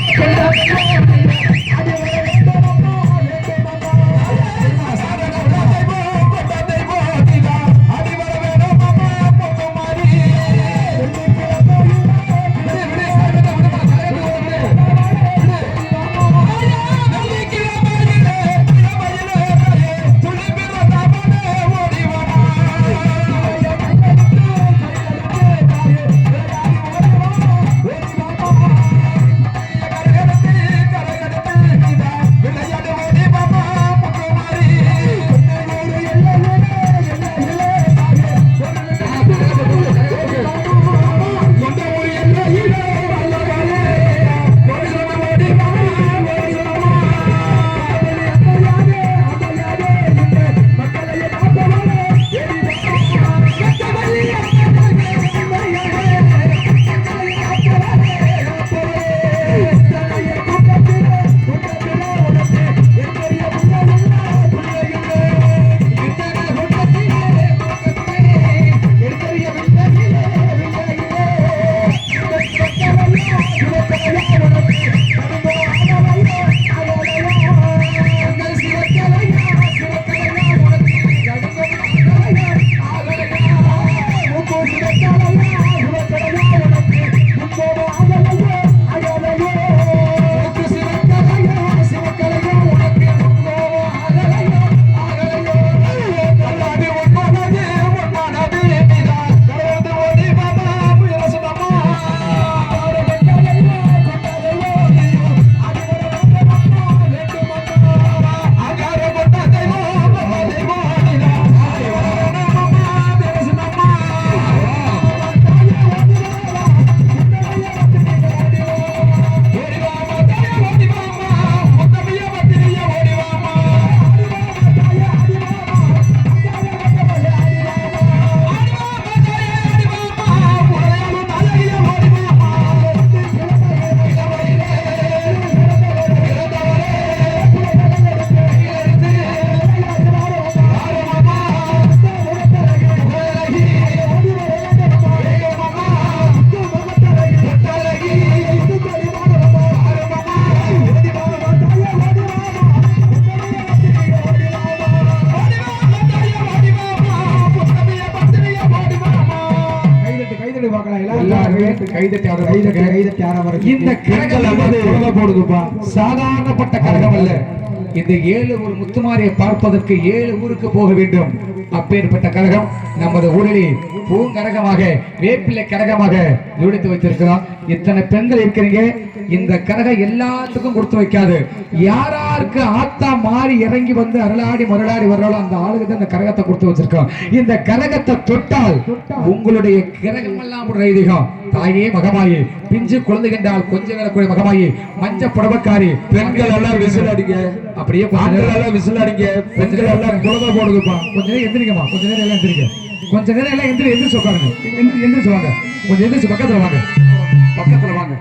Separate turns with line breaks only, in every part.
哎呀！
இந்த கரகம் என்பது
போடுதுப்பா.
சாதாரணப்பட்ட கரகம் அல்ல. இந்த ஏழு ஒரு முத்துமாரியை பார்ப்பதற்கு ஏழு ஊருக்கு போக வேண்டும். அப்பேற்பட்ட கரகம் நமது ஊரிலே பூங்கரகமாக வேப்பிலை கரகமாக ஜோடித்து வைத்திருக்கிறோம். இத்தனை பெண்கள் இருக்கிறீங்க. இந்த கரகம் எல்லாத்துக்கும் கொடுத்து வைக்காது. யாராருக்கு ஆத்தா மாறி இறங்கி வந்து அருளாடி மருளாடி வர்றாளோ அந்த ஆளுக்கு தான் இந்த கரகத்தை கொடுத்து வச்சிருக்கோம். இந்த கரகத்தை தொட்டால் உங்களுடைய கரகம் எல்லாம் ஒரு ஐதீகம். தாயே மகமாயி பிஞ்சு குழந்தைகின்றால் கொஞ்சம் வரக்கூடிய மகமாயி மஞ்ச புடவக்காரி
பெண்கள் எல்லாம் விசில் அடிங்க.
அப்படியே
ஆண்கள் எல்லாம் விசில் அடிங்க. பெண்கள் எல்லாம் குழந்தை போடுதுப்பா
கொஞ்ச நேரம் எந்திரிங்கம்மா. கொஞ்ச நேரம் எல்லாம் எந்திரிங்க. கொஞ்ச நேரம் எல்லாம் எந்திரி எந்திரிச்சு உட்காருங்க. எந்திரி எந்திரிச்சு வாங்க. கொஞ்சம் எந்திரிச்சு பக்கத்துல வாங்க. பக்கத்துல வாங்க.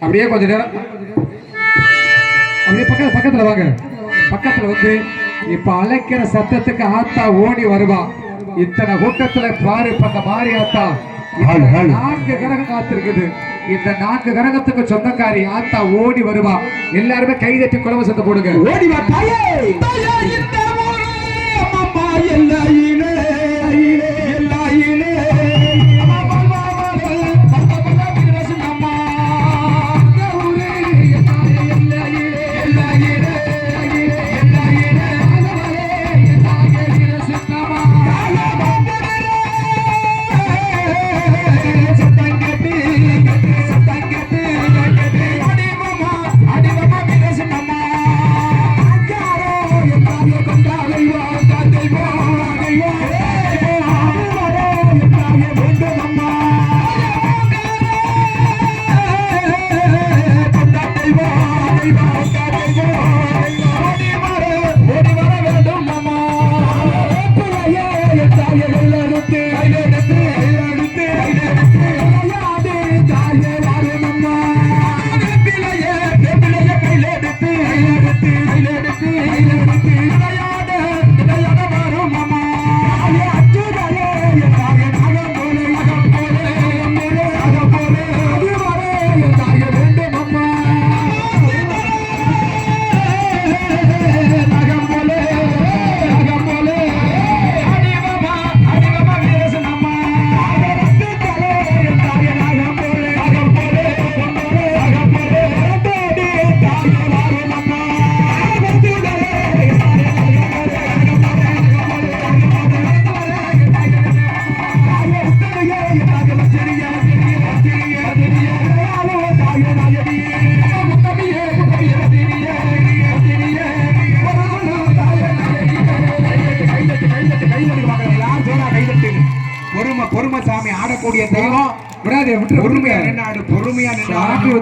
அப்படியே கொஞ்ச நேரம் அப்படியே பக்கத்துல பக்கத்துல வாங்க. பக்கத்துல வந்து இப்ப அழைக்கிற சத்தத்துக்கு ஆத்தா ஓடி வருவா. இத்தனை கூட்டத்துல பாரு அந்த மாறி ஆத்தா.
ஹாலு ஹாலு.
நான்கு கிரகம் காத்திருக்குது. இந்த நான்கு கிரகத்துக்கு சொந்தக்காரி ஆத்தா ஓடி வருவா. எல்லாருமே கைதட்டி குழம்பு சத்த போடுங்க.
ஓடி வா தாயே.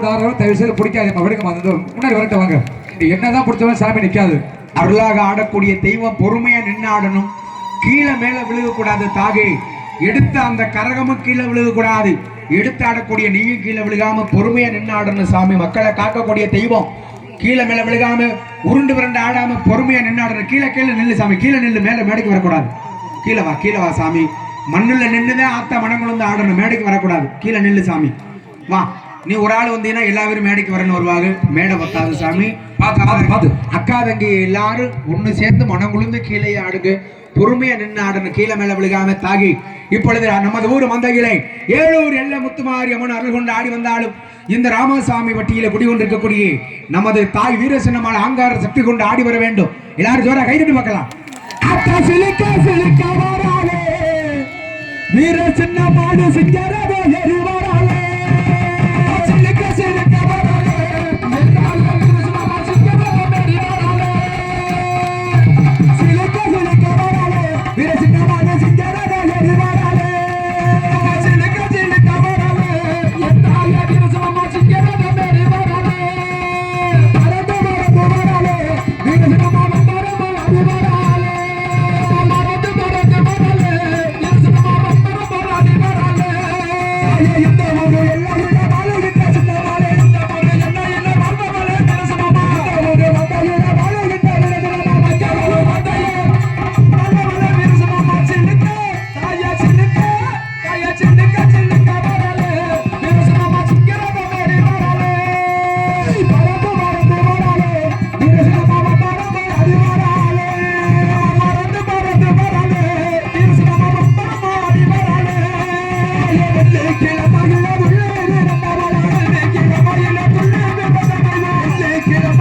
சாமி
தயவு செய்து பிடிக்காது வடுக்க வந்து முன்னாடி வரட்டும் வாங்க. என்னதான் பிடிச்சவன் சாமி நிக்காது.
அருளாக ஆடக்கூடிய தெய்வம் பொறுமையா நின்று ஆடணும். கீழே மேல விழுகக்கூடாது தாகே. எடுத்த அந்த கரகமும் கீழே விழுகக்கூடாது. எடுத்து ஆடக்கூடிய நீயும் கீழே விழுகாம பொறுமையா நின்று ஆடணும் சாமி. மக்களை காக்கக்கூடிய தெய்வம் கீழே மேல விழுகாம உருண்டு விரண்டு ஆடாம பொறுமையா நின்று ஆடணும். கீழே கீழே நில்லு சாமி. கீழே நில்லு மேலே மேடைக்கு வரக்கூடாது. கீழே வா கீழே வா சாமி. மண்ணில் நின்றுதான் ஆத்தா மனங்குழந்து ஆடணும். மேடைக்கு வரக்கூடாது. கீழே நில்லு சாமி. வா. நீ ஒரு ஆள் வந்தீங்கன்னா எல்லா பேரும் மேடைக்கு வரணும் வருவாங்க. மேடை பத்தாது சாமி. அக்கா தங்கி எல்லாரும் ஒண்ணு சேர்ந்து மனங்குழுந்து கீழே ஆடுங்க. பொறுமையா நின்று ஆடணும். கீழே மேல விழுகாம தாகி. இப்பொழுது நமது ஊர் மந்தகிலை ஏழூர் எல்ல முத்துமாரி அம்மன் அருள் கொண்டு ஆடி வந்தாலும் இந்த ராமசாமி வட்டியில குடிகொண்டிருக்கக்கூடிய நமது தாய் வீரசின்னமான ஆங்கார சக்தி கொண்டு ஆடி வர வேண்டும். எல்லாரும் ஜோரா கைதட்டி பார்க்கலாம். வீர சின்ன மாடு சிங்கரதோ quiero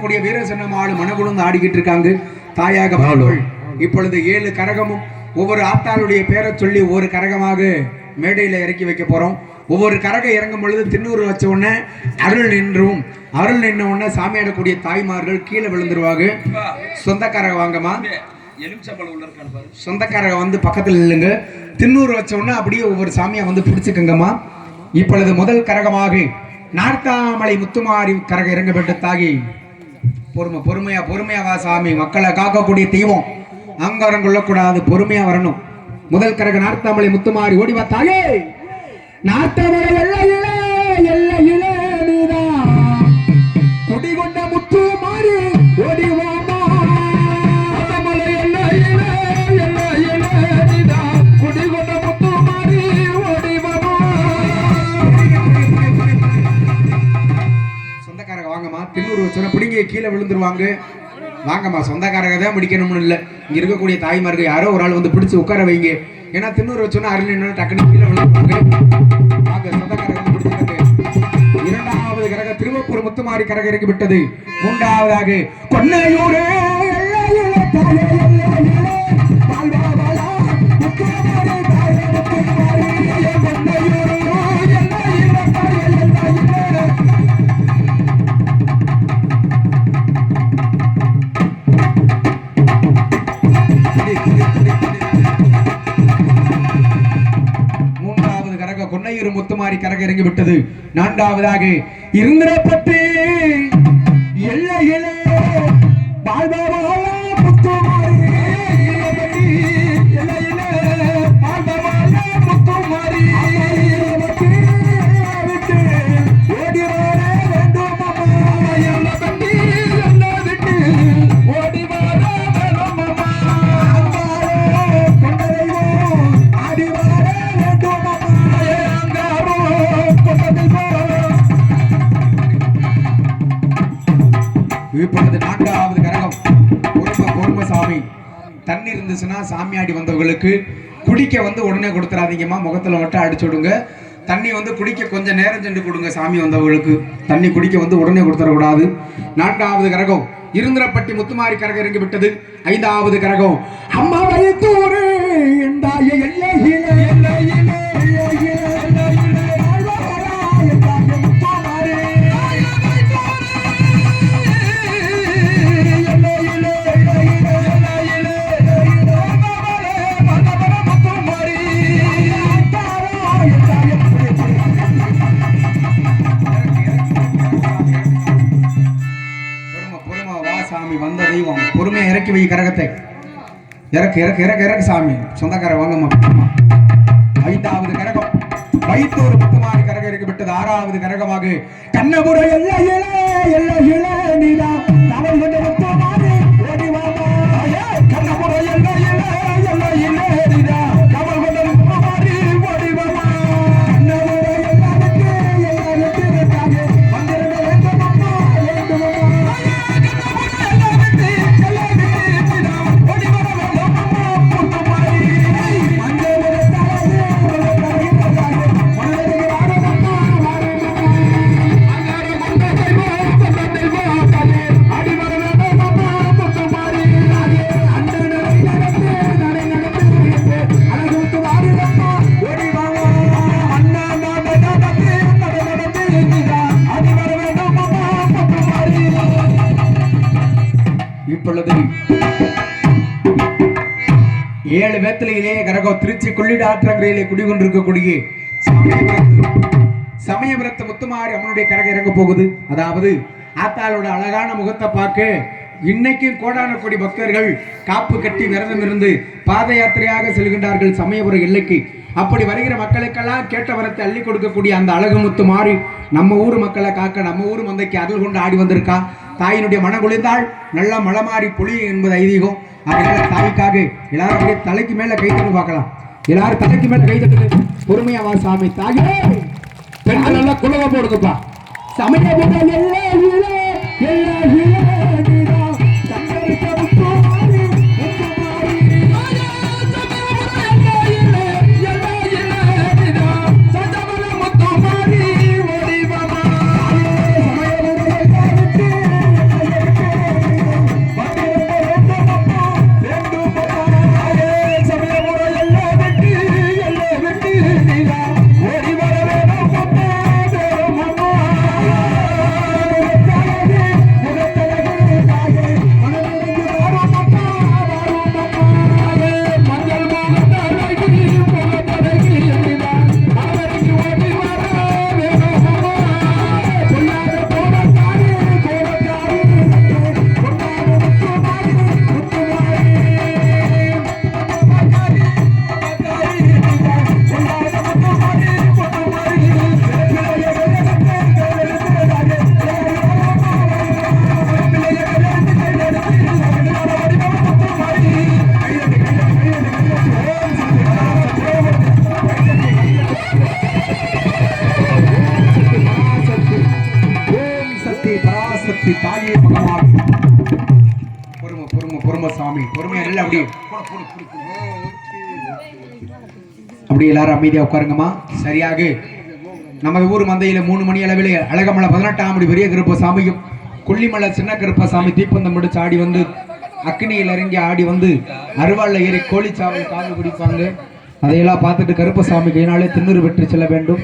குடிகொண்டிருக்கக்கூடிய வீரசன்னமாடு மனகுழுந்து ஆடிக்கிட்டு இருக்காங்க. தாயாக வாழ்வள் இப்பொழுது ஏழு கரகமும் ஒவ்வொரு ஆத்தாளுடைய பேரை சொல்லி ஒவ்வொரு கரகமாக மேடையில இறக்கி வைக்க போறோம். ஒவ்வொரு கரகம் இறங்கும் பொழுது திண்ணூறு வச்ச உடனே அருள் நின்றும். அருள் நின்ன உடனே சாமி ஆடக்கூடிய தாய்மார்கள் கீழே விழுந்துருவாங்க. சொந்தக்காரங்க வாங்கம்மா. சொந்தக்காரங்க வந்து பக்கத்துல நில்லுங்க. திண்ணூறு வச்ச உடனே அப்படியே ஒவ்வொரு சாமியா வந்து பிடிச்சுக்கங்கம்மா. இப்பொழுது முதல் கரகமாக நார்த்தாமலை முத்துமாரி கரகம் இறங்க பெற்ற தாகி பொறுமை பொறுமையா பொறுமையா வா சாமி. மக்களை காக்கக்கூடிய தெய்வம். அங்காரம் கொள்ளக்கூடாது பொறுமையா வரணும். முதல் கரக நார்த்தாமலை முத்துமாரி ஓடி வா தாயே நார்த்தாமலை எல்லையிலே எல்லையிலே நீதான். குடிகொண்ட முத்து மாறி ஓடி வச்சோன்னா கீழே விழுந்துருவாங்க. வாங்கம்மா சொந்தக்காரங்க தான் பிடிக்கணும்னு இல்லை. இங்கே இருக்கக்கூடிய தாய்மார்கள் யாரோ ஒரு ஆள் வந்து பிடிச்சு உட்கார வைங்க. ஏன்னா திருநூறு வச்சோன்னா அருள் டக்குனு கீழே விழுந்துருவாங்க. வாங்க சொந்தக்காரங்க வந்து பிடிச்சிருக்கு இரண்டாவது கரக திருவப்பூர் முத்துமாரி கரக இறங்கி விட்டது. மூன்றாவதாக கொன்னையூரே முத்துமாரி கரக இறங்கி விட்டது. நான்காவதாக இருந்திரப்பட்டு
இருந்துச்சுன்னா சாமியாடி வந்தவர்களுக்கு குடிக்க வந்து உடனே கொடுத்துடாதீங்கம்மா முகத்துல மட்டும் அடிச்சு விடுங்க. தண்ணி வந்து குடிக்க கொஞ்சம் நேரம் சென்று கொடுங்க சாமி வந்தவங்களுக்கு. தண்ணி குடிக்க வந்து உடனே கொடுத்துடக்கூடாது. நான்காவது கரகம் இருந்திரப்பட்டி முத்துமாரி கரகம் இறங்கி விட்டது. ஐந்தாவது கரகம் அம்மா வயத்தூரு எல்லையிலே. அப்படி வந்த தெய்வம். பொறுமையை இறக்கி வை கரகத்தை. இறக்கு இறக்கு இறக்கு இறக்கு சாமி. சொந்தக்கார வாங்கம்மா. ஐந்தாவது கரகம். வைத்தூர் முத்துமாரி கரகம் இறக்கி விட்டது. ஆறாவது கரகமாக. கண்ணபுர எல்ல இள நீலா. தமிழ் கொண்ட இப்பொழுது ஏழு வேத்திலையிலே கரகம் திருச்சி கொள்ளிட ஆற்றங்கரையிலே குடிகொண்டிருக்கக்கூடிய சமயபுரத்து சமயபுரத்து முத்துமாரி அம்மனுடைய கரகம் இறங்க போகுது. அதாவது ஆத்தாளோட அழகான முகத்தை பார்க்க இன்னைக்கும் கோடான கோடி பக்தர்கள் காப்பு கட்டி விரதம் இருந்து பாத யாத்திரையாக செல்கின்றார்கள் சமயபுர எல்லைக்கு. அப்படி வருகிற மக்களுக்கெல்லாம் கேட்ட வரத்தை அள்ளி கொடுக்கக்கூடிய அந்த அழகுமுத்து மாறி நம்ம ஊர் மக்களை காக்க நம்ம ஊர் மந்தைக்கு அதில் கொண்டு ஆடி வந்திருக்கா? தாயினுடைய மனம் குளிர்ந்தால் நல்லா மலை மாறி பொழியும் என்பது ஐதீகம். அதனால தாய்க்காக எல்லாரும் அப்படியே தலைக்கு மேல கை தட்டு பார்க்கலாம். எல்லாரும் தலைக்கு மேல கை தட்டு பொறுமையாவா சாமி. தாயே! பெண்கள் நல்லா குலவ போடுங்கப்பா. சமையல் எல்லா எல்லா பராசக்தி தாயே பகவான் பொறுமை பொறுமை பொறுமை சாமி. பொறுமையா இல்லை அப்படி. அப்படி எல்லாரும் அமைதியா உட்காருங்கம்மா. சரியாக. நமது ஊர் மந்தையில மூணு மணி அளவில் அழகமலை பதினெட்டாம் மணி பெரிய கருப்ப சாமியும் கொல்லிமலை சின்ன கருப்ப சாமி தீப்பந்தம் முடிச்சு ஆடி வந்து அக்னியில் இறங்கி ஆடி வந்து அருவாள்ல ஏறி கோழிச்சாவல் காது பிடிப்பாங்க அதையெல்லாம் பார்த்துட்டு கருப்பசாமி கையினாலே திண்ணூறு பெற்று செல்ல வேண்டும்.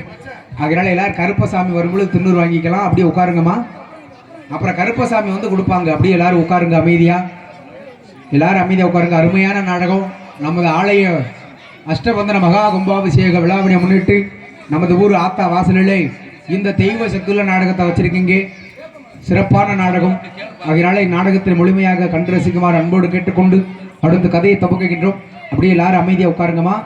அதனால எல்லாரும் கருப்பசாமி வரும்பொழுது திண்ணூறு வாங்கிக்கலாம். அப்படியே உட்காருங்கம்மா. அப்புறம் கருப்பசாமி வந்து கொடுப்பாங்க. அப்படியே எல்லாரும் உட்காருங்க அமைதியா. எல்லாரும் அமைதியா உட்காருங்க. அருமையான நாடகம். நமது ஆலய அஷ்டபந்தன மகா கும்பாபிஷேக விழாவினை முன்னிட்டு நமது ஊர் ஆத்தா வாசலிலே இந்த தெய்வ சத்துள்ள நாடகத்தை வச்சிருக்கீங்க. சிறப்பான நாடகம். அதனால இந்நாடகத்தை முழுமையாக கண்டு ரசிக்குமாறு அன்போடு கேட்டுக்கொண்டு அடுத்த கதையை தப்புக்கின்றோம் அப்படியே எல்லாரும் அமைதியாக உட்காருங்கம்மா.